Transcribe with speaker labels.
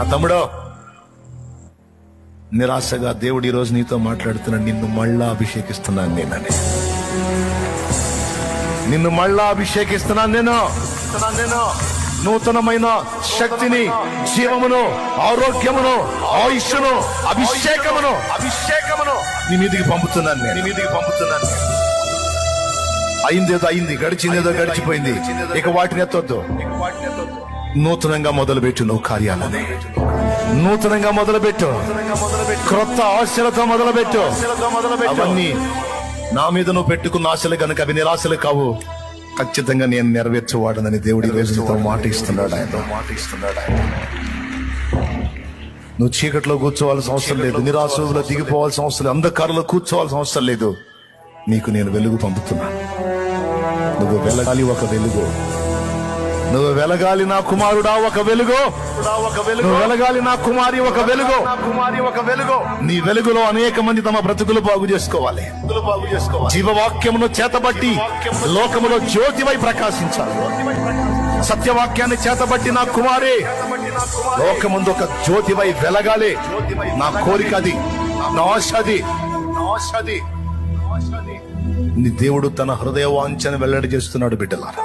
Speaker 1: నా తమ్ముడో. నిరాశగా దేవుడు ఈ రోజు నీతో మాట్లాడుతున్న నిన్ను మళ్ళా అభిషేకిస్తున్నాను నేనని నిన్ను మళ్ళా అభిషేకిస్తున్నాను నేను. ఇస్తున్నాను నేను నూతనమైన శక్తిని జీవమును ఆరోగ్యమును ఆయుష్ను అభిషేకమును అభిషేకమును నీ మీదికి పంపుతున్నాను నేను. నీ మీదికి పంపుతున్నాను అయిందేదో అయింది గడిచిందేదో గడిచిపోయింది. ఇక వాటిని ఎత్తొద్దు. నూతనంగా మొదలుపెట్టు నువ్వు కార్యాలని నూతనంగా మొదలుపెట్టు. క్రొత్త ఆశలతో మొదలుపెట్టు. అవన్నీ నా మీద నువ్వు పెట్టుకున్న ఆశలు కనుక అవి నిరాశలు కావు. ఖచ్చితంగా నేను నెరవేర్చేవాడనని దేవుడి రోజుతో మాట ఇస్తున్నాడు ఆయన మాట ఇస్తున్నాడు ఆయన. నువ్వు చీకట్లో కూర్చోవాల్సిన అవసరం లేదు. నిరాశలో దిగిపోవాల్సిన అవసరం లేదు. అంధకారంలో కూర్చోవాల్సిన అవసరం లేదు. నీకు నేను వెలుగు పంపుతున్నాను. నువ్వు వెలగాలి ఒక వెలుగు. నువ్వు వెలగాలి నా కుమారుడా ఒక వెలుగు. నువ్వు వెలగాలి నా కుమారి ఒక వెలుగు. కుమారి ఒక వెలుగు నీ వెలుగులో అనేక మంది తమ బ్రతుకులు బాగు చేసుకోవాలి. బాగు చేసుకోవాలి జీవవాక్యమును చేతబట్టి లోకములో జ్యోతివై ప్రకాశించాలి. సత్యవాక్యాన్ని చేతబట్టి నా కుమారే లోకముందు ఒక జ్యోతివై వెలగాలి. నా కోరిక అది నా ఆశ అది నా ఆశ అది. నీ దేవుడు తన హృదయ వాంఛను వెల్లడి చేస్తున్నాడు బిడ్డలారా.